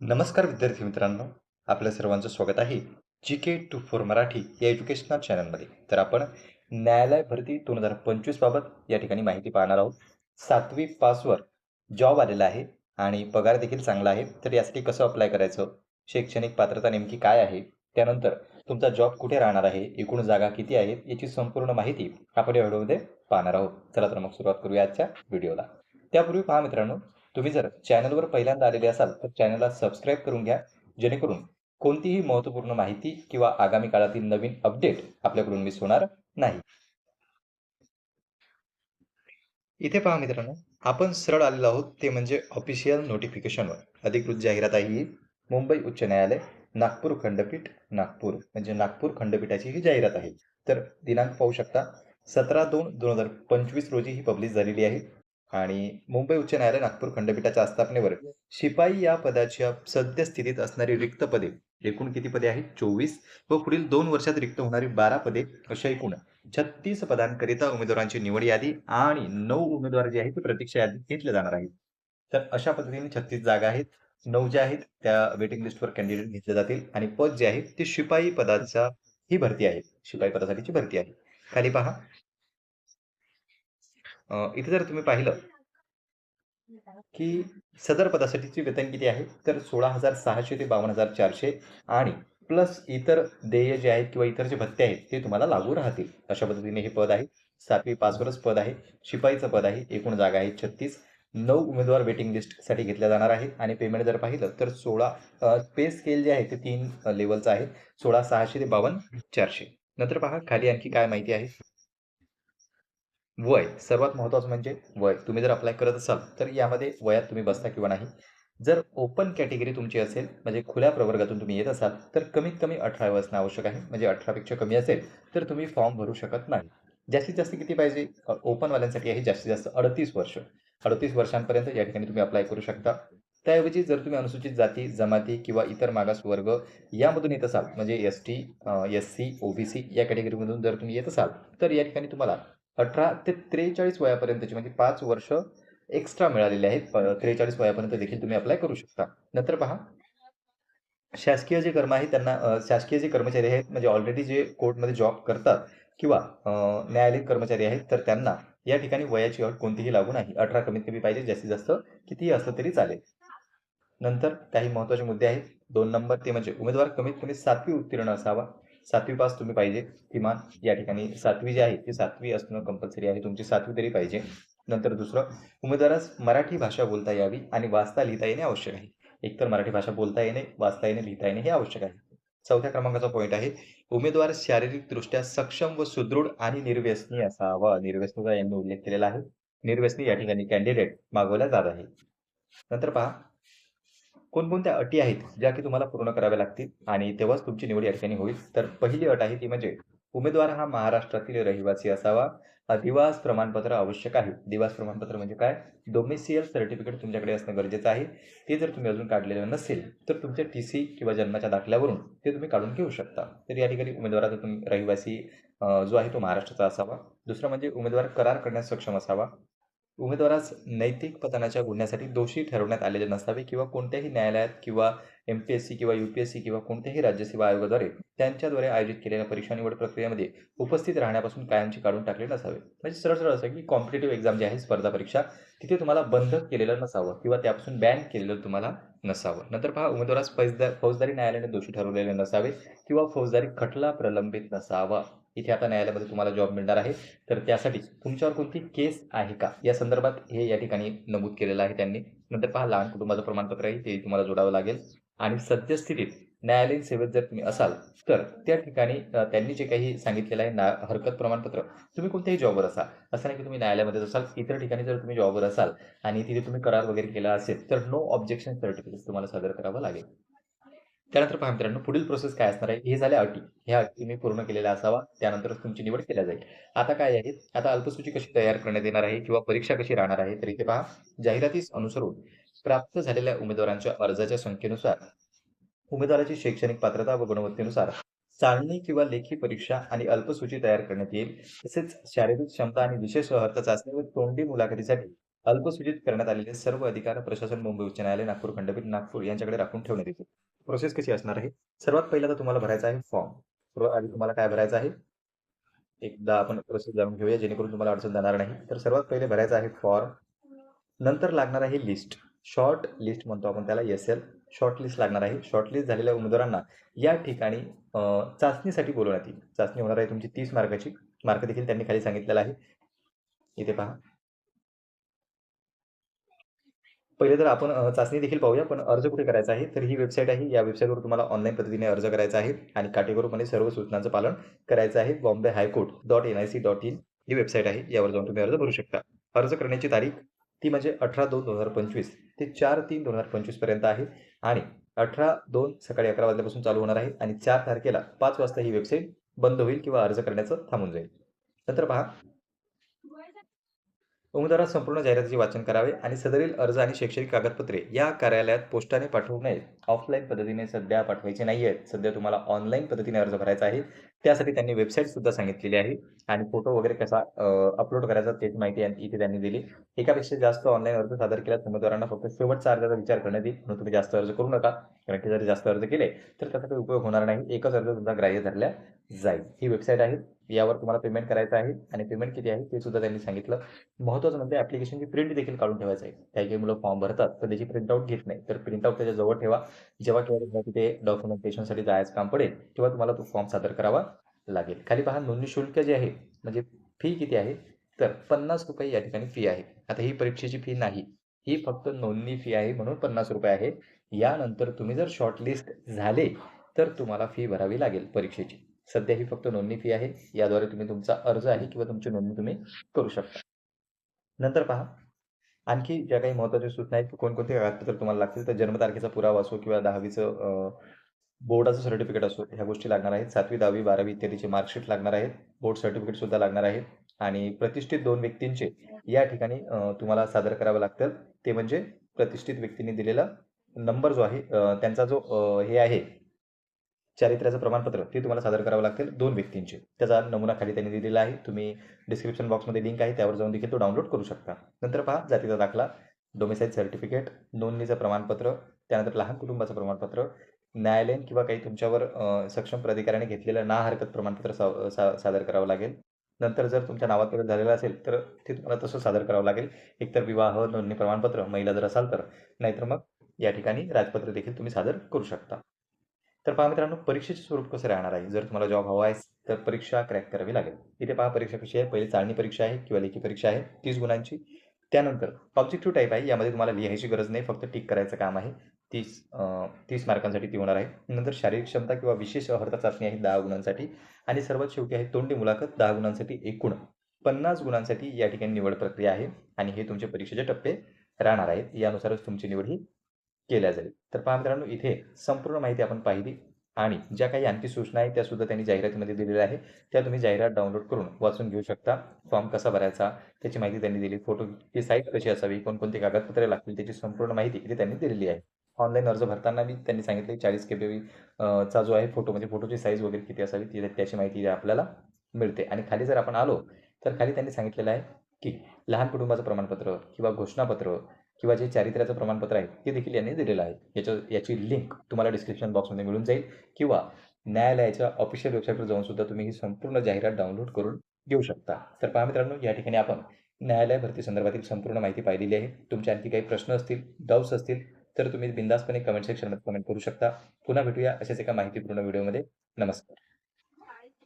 नमस्कार विद्यार्थी मित्रांनो आपल्या सर्वांचं स्वागत आहे G K two four Marathi या एज्युकेशनल चॅनलमध्ये तर आपण न्यायालय भरती दोन हजार पंचवीस बाबत या ठिकाणी माहिती पाहणार आहोत. सातवी पासवर जॉब आलेला आहे आणि पगार देखील चांगला आहे. तर यासाठी कसं अप्लाय करायचं? शैक्षणिक पात्रता नेमकी काय आहे? त्यानंतर तुमचा जॉब कुठे राहणार आहे? एकूण जागा किती आहेत? याची संपूर्ण माहिती आपण या व्हिडिओमध्ये पाहणार आहोत. चला तर मग सुरुवात करूया आजच्या व्हिडिओला. त्यापूर्वी पहा मित्रांनो तुम्ही जर चॅनलवर पहिल्यांदा आलेले असाल तर चॅनलला सबस्क्राईब करून घ्या. जेणेकरून कोणतीही महत्त्वपूर्ण माहिती किंवा आगामी काळातील नवीन अपडेट आपल्याकडून मिस होणार नाही. इथे पहा मित्रांनो आपण सरळ आलेलो आहोत ते म्हणजे ऑफिशियल नोटिफिकेशनवर अधिकृत जाहिरात आहे ही. मुंबई उच्च न्यायालय नागपूर खंडपीठ नागपूर. म्हणजे नागपूर खंडपीठाची ही जाहिरात आहे. तर दिनांक पाहू शकता सतरा दोन दोन हजार पंचवीस रोजी ही पब्लिश झालेली आहे. आणि मुंबई उच्च न्यायालय नागपूर खंडपीठाच्या आस्थापनेवर शिपाई या पदाच्या सद्यस्थितीत असणारी रिक्त पदे. एकूण किती पदे आहेत? चोवीस. व पुढील दोन वर्षात रिक्त होणारी बारा पदे अशा एकूण छत्तीस पदांकरिता उमेदवारांची निवड यादी आणि नऊ उमेदवार जे आहेत ते प्रतीक्षा यादीत घेतले जाणार आहेत. तर अशा पद्धतीने छत्तीस जागा आहेत. नऊ ज्या आहेत त्या वेटिंग लिस्टवर कॅन्डिडेट घेतले जातील आणि पद जे आहे ते शिपाई पदाचा ही भरती आहे. शिपाई पदासाठीची भरती आहे. खाली पहा. इथे जर तुम्ही पाहिलं की सदर पदासाठीचे वेतन किती आहे? तर सोळा हजार सहाशे ते बावन्न हजार चारशे आणि प्लस इतर देय जे आहेत किंवा इतर जे भत्ते आहेत ते तुम्हाला लागू राहतील. अशा पद्धतीने हे पद आहे. सातवी पाचवरच पद आहे. शिपाईचं पद आहे. एकूण जागा आहे छत्तीस. नऊ उमेदवार वेटिंग लिस्टसाठी घेतल्या जाणार आहे आणि पेमेंट जर पाहिलं तर सोळा पे स्केल जे आहे ते तीन लेवलचं आहे. सोळा सहाशे ते बावन्न चारशे. नंतर पहा खाली आणखी काय माहिती आहे? वय सर्वात महत्त्वाचं म्हणजे वय. तुम्ही जर अप्लाय करत असाल तर यामध्ये वयात तुम्ही बसता किंवा नाही. जर ओपन कॅटेगरी तुमची असेल म्हणजे खुल्या प्रवर्गातून तुम्ही येत असाल तर कमीत कमी अठरा वय असणं आवश्यक आहे. म्हणजे अठरापेक्षा कमी असेल तर तुम्ही फॉर्म भरू शकत नाही. जास्तीत जास्त किती पाहिजे? ओपनवाल्यांसाठी आहे जास्तीत जास्त अडतीस वर्ष. अडतीस वर्षांपर्यंत या ठिकाणी तुम्ही अप्लाय करू शकता. त्याऐवजी जर तुम्ही अनुसूचित जाती जमाती किंवा इतर मागास वर्ग यामधून येत असाल म्हणजे S T S C O B C या कॅटेगरीमधून जर तुम्ही येत असाल तर या ठिकाणी तुम्हाला अठरा ते त्रेचाळीस वयापर्यंतचे म्हणजे पाच वर्ष एक्स्ट्रा मिळालेले आहेत. त्रेचाळीस वयापर्यंत देखील तुम्ही अप्लाय करू शकता. नंतर पहा. शासकीय जे कर्म आहे त्यांना शासकीय जे कर्मचारी आहेत म्हणजे ऑलरेडी जे कोर्टमध्ये जॉब करतात किंवा न्यायालयीन कर्मचारी आहेत तर त्यांना या ठिकाणी वयाची अट कोणतीही लागू नाही. अठरा कमीत कमी पाहिजे जास्तीत जास्त कितीही असलं तरी चालेल. नंतर काही महत्त्वाचे मुद्दे आहेत. दोन नंबर ते म्हणजे उमेदवार कमीत कमी सातवी उत्तीर्ण असावा. सातवी पास तुम्ही पाहिजे. किमान या ठिकाणी सातवी जी आहे ती सातवी असणं कंपल्सरी आहे. तुमची सातवी तरी पाहिजे. नंतर दुसरं उमेदवारास मराठी भाषा बोलता यावी आणि वाचता लिहिता येणे आवश्यक आहे. एकतर मराठी भाषा बोलता येणे वाचता येणे लिहिता येणे हे आवश्यक आहे. चौथ्या क्रमांकाचा पॉईंट आहे. उमेदवार शारीरिकदृष्ट्या सक्षम व सुदृढ आणि निर्व्यसनी असावा. निर्व्यसनीचा यांनी उल्लेख केलेला आहे. निर्व्यसनी या ठिकाणी कॅन्डिडेट मागवल्या जात आहे. नंतर पहा कोणकोणत्या अटी आहेत ज्या की तुम्हाला पूर्ण कराव्या लागतील? आणि तेव्हाच तुमची निवड या ठिकाणी होईल. तर पहिली अट आहे ती म्हणजे उमेदवार हा महाराष्ट्रातील रहिवासी असावा. दिवास प्रमाणपत्र आवश्यक आहे. दिवास प्रमाणपत्र म्हणजे काय? डोमेसियल सर्टिफिकेट तुमच्याकडे असणं गरजेचं आहे. ते जर तुम्ही अजून काढलेलं नसेल तर तुमच्या टी सी किंवा जन्माच्या दाखल्यावरून ते तुम्ही काढून घेऊ शकता. तर या ठिकाणी उमेदवाराचा तुम्ही रहिवासी जो आहे तो महाराष्ट्राचा असावा. दुसरं म्हणजे उमेदवार करार करण्यास सक्षम असावा. उमेदवारास नैतिक पतनाच्या गुन्ह्यासाठी दोषी ठरवण्यात आलेले नसावे किंवा कोणत्याही न्यायालयात किंवा एम पी एस सी किंवा यू पी एस सी किंवा कोणत्याही राज्यसेवा आयोगाद्वारे त्यांच्याद्वारे आयोजित केलेल्या परीक्षा निवड प्रक्रियेमध्ये उपस्थित राहण्यापासून कायमची काढून टाकले नसावे. म्हणजे सरळ सरळ असं की कॉम्पिटेटिव्ह एक्झाम जी आहे स्पर्धा परीक्षा तिथे तुम्हाला बंधक केलेलं नसावं किंवा त्यापासून बॅन केलेलं तुम्हाला नसावं. नंतर पहा उमेदवारास फौजदार फौजदारी न्यायालयाने दोषी ठरवलेले नसावे किंवा फौजदारी खटला प्रलंबित नसावा. इथे आता न्यायालयामध्ये तुम्हाला जॉब मिळणार आहे. तर त्यासाठी तुमच्यावर कोणती केस आहे का? या संदर्भात हे या ठिकाणी नमूद केलेलं आहे त्यांनी. नंतर पहा लहान कुटुंबाचं प्रमाणपत्र आहे ते तुम्हाला जोडावं लागेल. आणि सद्यस्थितीत न्यायालयीन सेवेत जर तुम्ही असाल तर त्या ठिकाणी त्यांनी जे काही सांगितलेलं आहे ना हरकत प्रमाणपत्र तुम्ही कोणत्याही जॉबवर असाल. असं नाही की तुम्ही न्यायालयामध्ये असाल इतर ठिकाणी जर तुम्ही जॉबवर असाल आणि तिथे तुम्ही करार वगैरे केला असेल तर नो ऑब्जेक्शन सर्टिफिकेट तुम्हाला सादर करावं लागेल. त्यानंतर पहा मित्रांनो पुढील प्रोसेस काय असणार आहे? हे झाल्या अटी. ह्या अटी तुम्ही पूर्ण केलेल्या असावा त्यानंतरच तुमची निवड केल्या जाईल. आता काय आहे? आता अल्पसूची कशी तयार करण्यात येणार आहे किंवा परीक्षा कशी राहणार आहे? तर इथे पहा जाहिरातीस अनुसरून प्राप्त झालेल्या उमेदवारांच्या अर्जाच्या संख्येनुसार उमेदवाराची शैक्षणिक पात्रता व गुणवत्तेनुसार चालणी किंवा लेखी परीक्षा आणि अल्पसूची तयार करण्यात येईल. तसेच शारीरिक क्षमता आणि विशेष अर्हता चाचणी व तोंडी मुलाखतीसाठी अल्पसूचित करण्यात आलेले सर्व अधिकार प्रशासन मुंबई उच्च न्यायालय नागपूर खंडपीठ नागपूर यांच्याकडे राखून ठेवण्यात येतील. प्रोसेस कशी असणार आहे? सर्वात पहिला तर तुम्हाला भरायचा आहे फॉर्म आधी तुम्हाला काय भरायचं आहे? एकदा आपण प्रोसेस जाणून घेऊया जेणेकरून तुम्हाला अडचण जाणार नाही. तर सर्वात पहिले भरायचं आहे फॉर्म नंतर लागणार आहे लिस्ट शॉर्ट लिस्ट म्हणतो आपण त्याला एस एल शॉर्ट लिस्ट लागणार आहे. शॉर्ट लिस्ट झालेल्या उमेदवारांना या ठिकाणी चाचणीसाठी बोलवण्यात येईल. चाचणी होणार आहे तुमची तीस मार्काची. मार्क देखील त्यांनी खाली सांगितलेला आहे. इथे पहा. पहिले तर आपण चाचणी देखील पाहूया पण अर्ज कुठे करायचा आहे? तर ही वेबसाईट आहे. या वेबसाईटवर तुम्हाला ऑनलाईन पद्धतीने अर्ज करायचा आहे आणि काटेकोरपणे सर्व सूचनांचं पालन करायचं आहे. Bombay high court dot N I C dot in he website आहे. यावर जाऊन तुम्ही अर्ज भरू शकता. अर्ज करण्याची तारीख ती म्हणजे अठरा दोन दोन हजार पंचवीस. ते चार तीन दोन हजार पंचवीसपर्यंत आहे. आणि अठरा दोन सकाळी अकरा वाजल्यापासून चालू होणार आहे. आणि चार तारखेला पाच वाजता ही वेबसाईट बंद होईल किंवा अर्ज करण्याचं थांबून जाईल. नंतर पहा. उमेदवारात संपूर्ण जाहिरातीचे वाचन करावे आणि सदरील अर्ज आणि शैक्षणिक कागदपत्रे या कार्यालयात पोस्टाने पाठवू नयेत. ऑफलाईन पद्धतीने सध्या पाठवायचे नाही आहेत सध्या तुम्हाला ऑनलाईन पद्धतीने अर्ज भरायचा आहे. त्यासाठी त्यांनी वेबसाईट सुद्धा सांगितलेली आहे आणि फोटो वगैरे कसा अपलोड करायचा त्याची माहिती इथे त्यांनी दिली. एकापेक्षा जास्त ऑनलाईन अर्ज सादर केल्यास उमेदवारांना फक्त शेवटचा अर्जाचा विचार करण्यात येईल. म्हणून तुम्ही जास्त अर्ज करू नका. कारण की जर जास्त अर्ज केले तर त्याचा काही उपयोग होणार नाही. एकच अर्ज सुद्धा ग्राह्य धरल्या जाईल. ही वेबसाईट आहे. यावर तुम्हाला पेमेंट करायचं आहे आणि पेमेंट किती आहे ते सुद्धा त्यांनी सांगितलं. महत्त्वाचं म्हणजे ॲप्लिकेशनची प्रिंट देखील काढून ठेवायचं आहे. काही काही मुलं फॉर्म भरतात तर त्याची प्रिंटआउट घेत नाही. तर प्रिंटआउट त्याच्याजवळ ठेवा. जेव्हा केव्हा तुम्हाला तिथे डॉक्युमेंटेशनसाठी जायचं काम पडेल तेव्हा तुम्हाला तो फॉर्म सादर करावा लागेल. खाली पहा नोंदणी शुल्क जे आहे म्हणजे फी किती आहे? तर पन्नास रुपये या ठिकाणी फी आहे. आता ही परीक्षेची फी नाही. ही फक्त नोंदणी फी आहे म्हणून पन्नास रुपये आहे. यानंतर तुम्ही जर शॉर्टलिस्ट झाले तर तुम्हाला फी भरावी लागेल परीक्षेची. सध्या ही फक्त नोंदणी फी आहे. याद्वारे तुम्ही तुमचा अर्ज आहे किंवा तुमची नोंदणी तुम्ही करू शकता. नंतर पहा. आणखी ज्या काही महत्त्वाच्या सूचना आहेत कोणकोणते कागदपत्र तुम्हाला लागतील? तर जन्मतारखेचा पुरावा असो किंवा दहावीचं बोर्डाचं सर्टिफिकेट असो ह्या गोष्टी लागणार आहेत. सातवी दहावी बारावी इत्यादीचे मार्कशीट लागणार आहेत. बोर्ड सर्टिफिकेट सुद्धा लागणार आहे आणि प्रतिष्ठित दोन व्यक्तींचे या ठिकाणी तुम्हाला सादर करावं लागतं. ते म्हणजे प्रतिष्ठित व्यक्तींनी दिलेला नंबर जो आहे त्यांचा जो हे आहे चारित्र्याचं प्रमाणपत्र ते तुम्हाला सादर करावं लागतील दोन व्यक्तींचे. त्याचा नमुना खाली त्यांनी दिलेला आहे. तुम्ही डिस्क्रिप्शन बॉक्समध्ये लिंक आहे त्यावर जाऊन देखील तो डाउनलोड करू शकता. नंतर पहा जातीचा दाखला डोमिसाईल सर्टिफिकेट नोंदणीचं प्रमाणपत्र त्यानंतर लहान कुटुंबाचं प्रमाणपत्र न्यायालयीन किंवा काही तुमच्यावर सक्षम प्राधिकाऱ्याने घेतलेलं ना हरकत प्रमाणपत्र सा सा सादर करावं लागेल. नंतर जर तुमच्या नावात बदल झालेला असेल तर ते तुम्हाला तसं सादर करावं लागेल. एकतर विवाह नोंदणी प्रमाणपत्र महिला जर असाल तर. नाहीतर मग या ठिकाणी राजपत्र देखील तुम्ही सादर करू शकता. तर पहा मित्रांनो परीक्षेचे स्वरूप कसं राहणार आहे? जर तुम्हाला जॉब हवा आहे तर परीक्षा क्रॅक करावी लागेल. इथे पहा परीक्षा कशी आहे? पहिली चाळणी परीक्षा आहे किंवा लेखी परीक्षा आहे तीस गुणांची. त्यानंतर ऑब्जेक्टिव्ह टाईप आहे यामध्ये तुम्हाला लिहायची गरज नाही फक्त टिक करायचं काम आहे. तीस तीस मार्कांसाठी ती होणार आहे. नंतर शारीरिक क्षमता किंवा विशेष अर्हता चाचणी आहे दहा गुणांसाठी. आणि सर्वात शेवटी आहे तोंडी मुलाखत दहा गुणांसाठी एकूण पन्नास गुणांसाठी या ठिकाणी निवड प्रक्रिया आहे. आणि हे तुमचे परीक्षेचे टप्पे राहणार आहेत. यानुसारच तुमची निवड ही केल्या जाईल. तर पहा मित्रांनो इथे संपूर्ण माहिती आपण पाहिली आणि ज्या काही आणखी सूचना आहेत त्या सुद्धा त्यांनी जाहिरातीमध्ये दिलेल्या आहे त्या तुम्ही जाहिरात डाउनलोड करून वाचून घेऊ शकता. फॉर्म कसा भरायचा त्याची माहिती त्यांनी दिली फोटोची साईट कशी असावी कोणकोणती कागदपत्रे लागतील त्याची संपूर्ण माहिती इथे त्यांनी दिलेली आहे. ऑनलाईन अर्ज भरताना मी त्यांनी सांगितले चाळीस के बी चा जो आहे फोटो म्हणजे फोटोची साईज वगैरे किती असावी ती त्याची माहिती आपल्याला मिळते. आणि खाली जर आपण आलो तर खाली त्यांनी सांगितलेलं आहे की लहान कुटुंबाचं प्रमाणपत्र किंवा घोषणापत्र किंवा जे चारित्र्याचं प्रमाणपत्र आहे ते देखील यांनी दिलेलं आहे. याच्या याची लिंक तुम्हाला डिस्क्रिप्शन बॉक्समध्ये मिळून जाईल. किंवा न्यायालयाच्या ऑफिशियल वेबसाईटवर जाऊन सुद्धा तुम्ही ही संपूर्ण जाहिरात डाउनलोड करून घेऊ शकता. तर पहा मित्रांनो या ठिकाणी आपण न्यायालय भरती संदर्भातील संपूर्ण माहिती पाहिलेली आहे. तुमचे आणखी काही प्रश्न असतील डाऊट्स असतील तर तुम्ही बिंदासपणे कमेंट सेक्शनमध्ये कमेंट करू शकता. पुन्हा भेटूया अशाच एका माहितीपूर्ण व्हिडिओमध्ये नमस्कार.